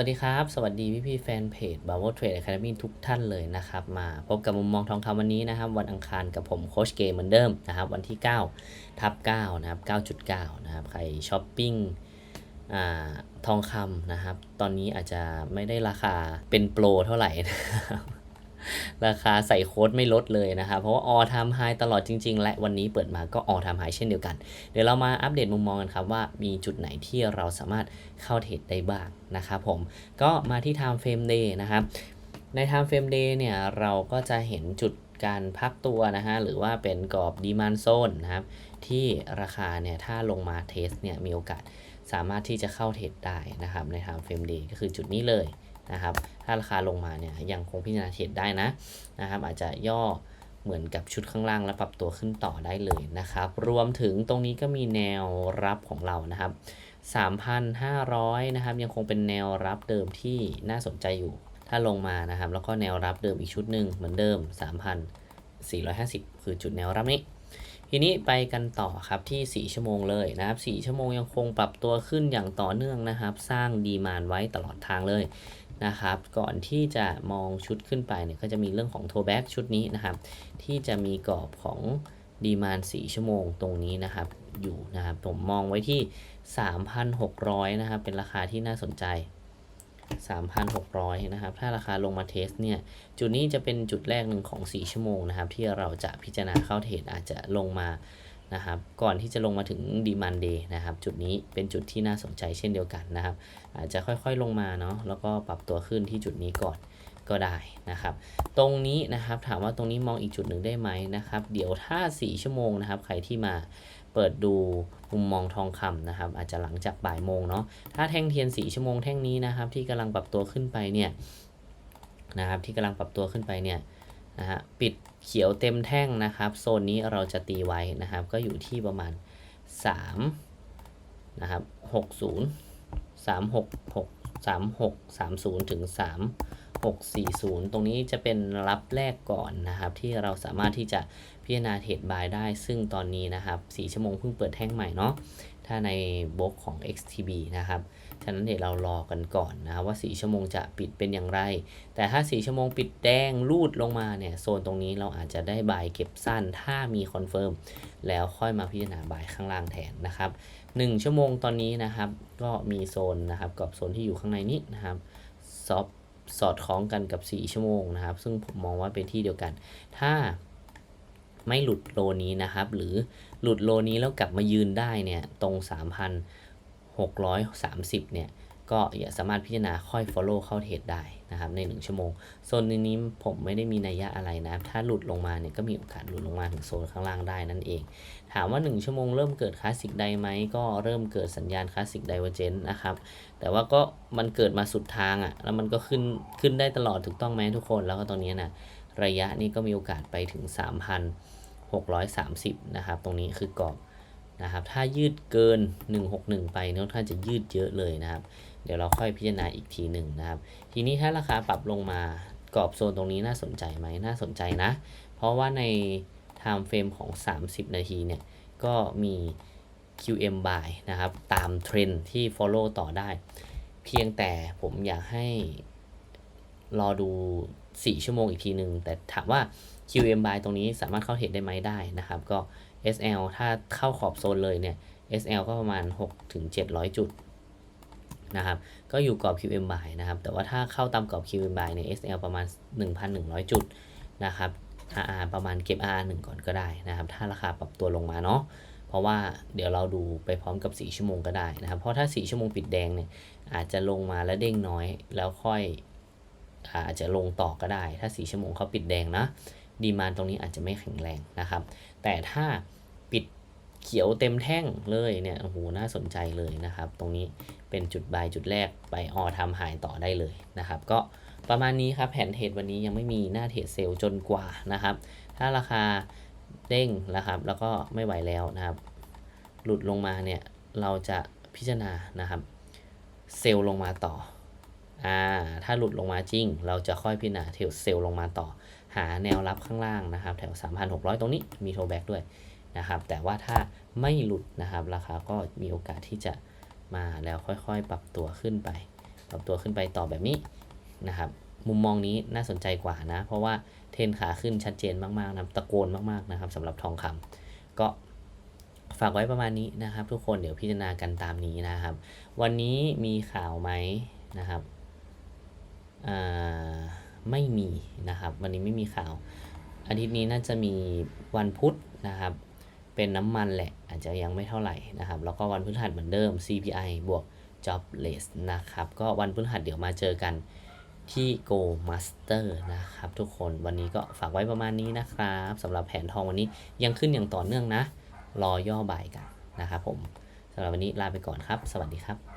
วัสดีครับ สวัสดีพี่พี่แฟนเพจ b a v o Trade Academy ทุกท่านเลยนะครับ มาพบกับมุมมองทองคำวันนี้นะครับ วันอังคารกับผมโคชเกมเหมือนเดิมนะครับ วันที่ 9 ทับ9นะครับ 9.9 นะครับ ใครช้อปปิ้งอ่าทองคำนะครับ ตอนนี้อาจจะไม่ได้ราคาเป็นโปรเท่าไหร่นะครับ ราคาใส่โค้ดไม่ลดเลยนะครับ เพราะว่าออทามไฮตลอดจริง ๆ และวันนี้เปิดมาก็ออทามไฮเช่นเดียวกัน เดี๋ยวเรามาอัปเดตมุมมองกันครับว่ามีจุดไหนที่เราสามารถเข้าเทรดได้บ้างนะครับผม ก็มาที่ Time Frame Day นะครับ ใน Time Frame Day เนี่ยเราก็จะเห็นจุดการพักตัวนะฮะหรือว่าเป็นกรอบ Demand Zone นะครับที่ราคาเนี่ยถ้าลงมาเทสเนี่ยมีโอกาสสามารถที่จะเข้าเทรดได้นะครับใน Time Frame Day ก็คือจุดนี้เลยนะครับ ถ้าราคาลงมาเนี่ยยังคงพิจารณาเทรดได้นะนะครับ อาจจะย่อเหมือนกับชุดข้างล่างแล้วปรับตัวขึ้นต่อได้เลยนะครับ รวมถึงตรงนี้ก็มีแนวรับของเรานะครับ 3,500 นะครับ ยังคงเป็นแนวรับเดิมที่น่าสนใจอยู่ ถ้าลงมานะครับ แล้วก็แนวรับเดิมอีกชุดหนึ่งเหมือนเดิม 3,450 คือจุดแนวรับนี้ทีนี้ไปกันต่อครับที่ 4 ชั่วโมงเลยนะครับ 4 ชั่วโมงยังคงปรับตัวขึ้นอย่างต่อเนื่องนะครับ สร้างดีมานไว้ตลอดทางเลย นะครับ ก่อนที่จะมองชุดขึ้นไปเนี่ยก็จะมีเรื่องของโทแบ็กชุดนี้นะครับ ที่จะมีกรอบของดีมาน4ชั่วโมงตรงนี้นะครับอยู่นะครับผมมองไว้ที่ 3,600 นะครับ เป็นราคาที่น่าสนใจ 3,600 นะครับ ถ้าราคาลงมาเทสเนี่ย จุดนี้จะเป็นจุดแรกหนึ่งของ 4 ชั่วโมงนะครับ ที่เราจะพิจารณาเข้าเทรดอาจจะลงมา นะครับก่อนที่จะลงมาถึงดีมันเดย์นะครับจุดนี้เป็นจุดที่น่าสนใจเช่นเดียวกันนะครับอาจจะค่อยๆลงมาเนาะแล้วก็ปรับตัวขึ้นที่จุดนี้ก่อนก็ได้นะครับ ตรงนี้นะครับถามว่าตรงนี้มองอีกจุดหนึ่งได้ไหมนะครับ เดี๋ยวถ้า 4 ชั่วโมงนะครับ ใครที่มาเปิดดูมุมมองทองคำนะครับ อาจจะหลังจากบ่ายโมงเนาะถ้าแท่งเทียน 4 ชั่วโมงแท่งนี้นะครับ ที่กำลังปรับตัวขึ้นไปเนี่ยนะครับที่กำลังปรับตัวขึ้นไปเนี่ย นะฮะปิดเขียวเต็มแท่งนะครับ โซนนี้เราจะตีไว้นะครับ ก็อยู่ที่ประมาณ3นะครับ60 366 36 30 ถึง 3 640 ตรงนี้จะเป็นรับแรกก่อนนะครับ ที่เราสามารถที่จะพิจารณาเทรดบายได้ ซึ่งตอนนี้นะครับ4ชั่วโมงเพิ่งเปิดแท่งใหม่เนาะ ถ้าในบล็อกของ XTB นะครับ ฉะนั้นเดี๋ยวเรารอกันก่อนนะว่า 4 ชั่วโมงจะปิดเป็นอย่างไร แต่ถ้า 4 ชั่วโมงปิดแดงรูดลงมาเนี่ย โซนตรงนี้เราอาจจะได้บายเก็บสั้น ถ้ามีคอนเฟิร์มแล้วค่อยมาพิจารณาบายข้างล่างแทนนะครับ 1 ชั่วโมงตอนนี้นะครับ ก็มีโซนนะครับกับโซนที่อยู่ข้างในนี้นะครับซอฟสอดคล้องกันกับ 4 ชั่วโมงนะครับ ซึ่งผมมองว่าเป็นที่เดียวกัน ถ้า ไม่หลุดโลนี้นะครับ หรือหลุดโลนี้แล้วกลับมายืนได้เนี่ยตรง 3,630 เนี่ยก็อย่าสามารถพิจารณาค่อย follow เข้าเทรดได้นะครับใน 1 ชั่วโมง โซนนี้ผมไม่ได้มีนัยยะอะไรนะ ถ้าหลุดลงมาเนี่ยก็มีโอกาสหลุดลงมาถึงโซนข้างล่างได้นั่นเอง ถามว่า 1 ชั่วโมงเริ่มเกิดคลาสสิกไดไหมก็เริ่มเกิดสัญญาณคลาสสิกไดเวอร์เจนนะครับ แต่ว่าก็มันเกิดมาสุดทางอะ่ะแล้วมันก็ขึ้นขึ้นได้ตลอดถูกต้องไหมทุกคนแล้วก็ตอนนี้นะระยะนี้ก็มีโอกาสไปถึง 630 นะครับ ตรงนี้คือกรอบนะครับ ถ้ายืดเกิน 161 ไปเนาะถ้านจะยืดเยอะเลยนะครับ เดี๋ยวเราค่อยพิจารณาอีกทีหนึ่งนะครับ ทีนี้ถ้าราคาปรับลงมากรอบโซนตรงนี้น่าสนใจไหมน่าสนใจนะ เพราะว่าใน time frame ของ 30 นาทีเนี่ย ก็มี QM buy นะครับ ตามเทรนที่ follow ต่อได้ เพียงแต่ผมอยากให้รอดู 4 ชั่วโมงอีกทีหนึ่งแต่ถามว่า QM buy ตรงนี้สามารถเข้าเทรดได้ไหมได้นะครับ ก็ SL ถ้าเข้าขอบโซนเลยเนี่ย SL ก็ประมาณ 6-700 จุดนะครับก็อยู่กรอบ QM buy นะครับ แต่ว่าถ้าเข้าตามกรอบ QM buy เนี่ย SL ประมาณ 1,100 จุดนะครับ RR ประมาณเก็บ RR 1ก่อนก็ได้นะครับ ถ้าราคาปรับตัวลงมาเนาะเพราะว่าเดี๋ยวเราดูไปพร้อมกับ 4 ชั่วโมงก็ได้นะครับ เพราะถ้า 4 ชั่วโมงปิดแดงเนี่ยอาจจะลงมาแล้วเด้งน้อยแล้วค่อยอาจจะลงต่อก็ได้ ถ้า 4 ชั่วโมงเขาปิดแดงนะ ดีมานตรงนี้อาจจะไม่แข็งแรงนะครับ แต่ถ้าปิดเขียวเต็มแท่งเลยเนี่ยโอ้โหน่าสนใจเลยนะครับ ตรงนี้เป็นจุดบายจุดแรกไปออทำหายต่อได้เลยนะครับ ก็ประมาณนี้ครับแผนเทรดวันนี้ยังไม่มีหน้าเทรดเซลล์จนกว่านะครับ ถ้าราคาเด้งนะครับ แล้วก็ไม่ไหวแล้วนะครับ หลุดลงมาเนี่ยเราจะพิจารณานะครับ เซลล์ลงมาต่ออ่าถ้าหลุดลงมาจริง เราจะค่อยพิจารณาเทรดเซลล์ลงมาต่อ หาแนวรับข้างล่างนะครับ แถว 3,600 ตรงนี้มีโทแบ็กด้วยนะครับ แต่ว่าถ้าไม่หลุดนะครับ ราคาก็มีโอกาสที่จะมาแล้วค่อยๆ ปรับตัวขึ้นไป ปรับตัวขึ้นไปต่อแบบนี้นะครับ มุมมองนี้น่าสนใจกว่านะ เพราะว่าเทนขาขึ้นชัดเจนมากๆนะตะโกนมากๆนะครับสำหรับทองคำก็ฝากไว้ประมาณนี้นะครับ ทุกคนเดี๋ยวพิจารณากันตามนี้นะครับ วันนี้มีข่าวไหมนะครับอ่า ไม่มีนะครับ วันนี้ไม่มีข่าว อาทิตย์นี้น่าจะมีวันพุธนะครับ เป็นน้ำมันแหละ อาจจะยังไม่เท่าไหร่นะครับ แล้วก็วันพฤหัสเหมือนเดิม CPI บวก Jobless นะครับ ก็วันพฤหัสเดี๋ยวมาเจอกันที่ Go Master นะครับทุกคนวันนี้ก็ฝากไว้ประมาณนี้นะครับสำหรับแผนทองวันนี้ยังขึ้นอย่างต่อเนื่องนะ รอย่อบ่ายกันนะครับผมสำหรับวันนี้ลาไปก่อนครับ สวัสดีครับ